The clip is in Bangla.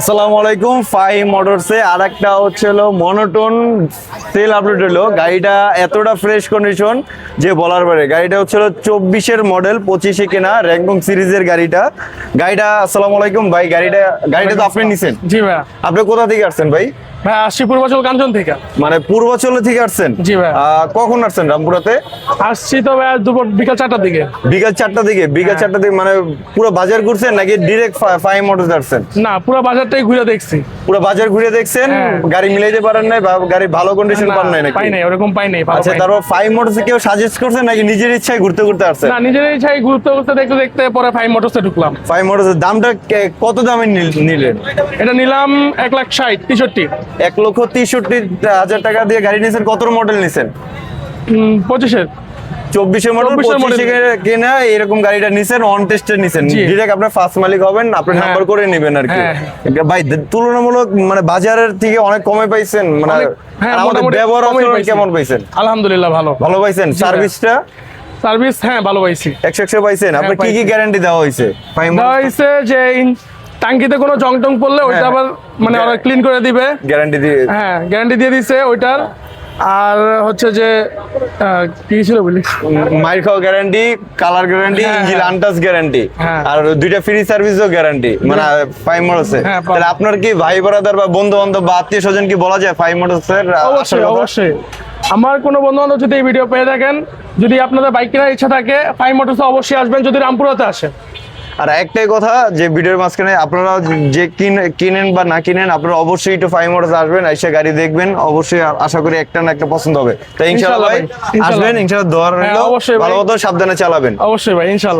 আসসালামু আলাইকুম ফাই মোটরসে আর একটা হচ্ছে হলো মনোটন সেল আপডেট হলো। গাড়িটা এতটা ফ্রেশ কন্ডিশন যে বলার পারে গাড়িটা হচ্ছে হলো চব্বিশের মডেল পঁচিশে কেনা র্যাঙ্কং সিরিজের গাড়িটা। গাড়িটা আসসালামু আলাইকুম ভাই গাড়িটা গাড়িটা তো আপনি নিছেন? জি ভাইয়া আপনি কোথা থেকে আসছেন ভাই? ভাই আসছি পূর্বাচল কাঞ্চন থেকে। মানে পূর্বাচল থেকে আসছেন? জি ভাই। কখন আসছেন রামপুরাতে? আসছি তো ভাইয়া দুপুর বিকাল চারটার দিকে। বিকাল চারটা দিকে? বিকাল চারটা দিকে মানে পুরো বাজার ঘুরছেন নাকি ডিরেক্ট ফাই মোটরস আসছেন? না পুরো বাজারটাই ঘুরে দেখছি। পুরো বাজার ঘুরে দেখছেন হ্যাঁ। গাড়ি মিলাইতে পারেন নাই বা গাড়ি ভালো কন্ডিশন পান নাই নাকি? পাই নাই ওরকম পাই নাই আচ্ছা তারপর ফাইভ মোটরসে কেউ সাজেস্ট করছেন নাকি নিজের ইচ্ছায় ঘুরতে ঘুরতে আসছেন না নিজের চাই ঘুরতে ঘুরতে দেখতে দেখতে পরে ফাইভ মোটরসে ঢুকলাম। ফাইভ মোটরসের দামটা কত দামে নিল- নিলেন? এটা নিলাম এক লাখ ষাট তেষট্টি। এক লক্ষ তেষট্টি হাজার টাকা দিয়ে গাড়ি নিয়েছেন কত মডেল নিছেন? উম, পঁচিশের। চব্বিশের মডেল 24 এর model। পঁচিশে কেনা এরকম গাড়িটা নিছেন অন টেস্টে নিছেন। ডিরেক্ট আপনার ফার্স্ট মালিক হবেন আপনার হ্যাঁ। নাম্বার করে নেবেন আর কি। হ্যাঁ। ভাই তুলনামূলক মানে বাজারের থেকে অনেক কমে পাইছেন মানে হ্যাঁ, আমাদের ব্যবহার। কেমন পাইছেন? আলহামদুলিল্লাহ ভালো। ভালো পাইছেন? সার্ভিসটা? সার্ভিস হ্যাঁ ভালো পাইছি। একশো একশো পাইছেন? আপনার কি কি গ্যারান্টি দেওয়া হয়েছে? দেওয়া হয়েছে যে টাঙ্কিতে কোনো জং টং পড়লে ওইটা। আবার মানে ওরা ক্লিন করে দিবে। গ্যারান্টি দিয়ে হ্যাঁ গ্যারান্টি দিয়ে দিছে ওইটার আর হচ্ছে যে কি ছিল বলি? মাইর খাওয়া গ্যারান্টি কালার গ্যারান্টি হ্যাঁ, ইঞ্জিন হ্যাঁ। আনটাচ গ্যারান্টি হ্যাঁ। আর দুইটা ফ্রি সার্ভিসও গ্যারান্টি মানে ফাইভ মোটরসে হ্যাঁ, তাহলে আপনার কি ভাই ব্রাদার বা বন্ধু বান্ধব বা আত্মীয় স্বজন কি বলা যায় ফাইভ মোটরসের অবশ্যই অবশ্যই। আমার কোনো বন্ধু বান্ধব যদি এই ভিডিও পেয়ে থাকেন যদি আপনাদের বাইক কেনার ইচ্ছা থাকে ফাইভ মোটরসে অবশ্যই আসবেন যদি রামপুরাতে আসেন। আর একটাই কথা যে ভিডিওর মাঝখানে আপনারা যে কিন- কিনেন বা না কিনেন আপনারা অবশ্যই একটু ফাইভ মোটরস আসবেন এসে গাড়ি দেখবেন। অবশ্যই আশা করি একটা না একটা পছন্দ হবে। তাই ভাই ভাই, আসবেন ইনশাল্লাহ দোয়ার হ্যাঁ, অবশ্যই ভালো মতো সাবধানে চালাবেন। অবশ্যই ভাই ইনশাল্লাহ।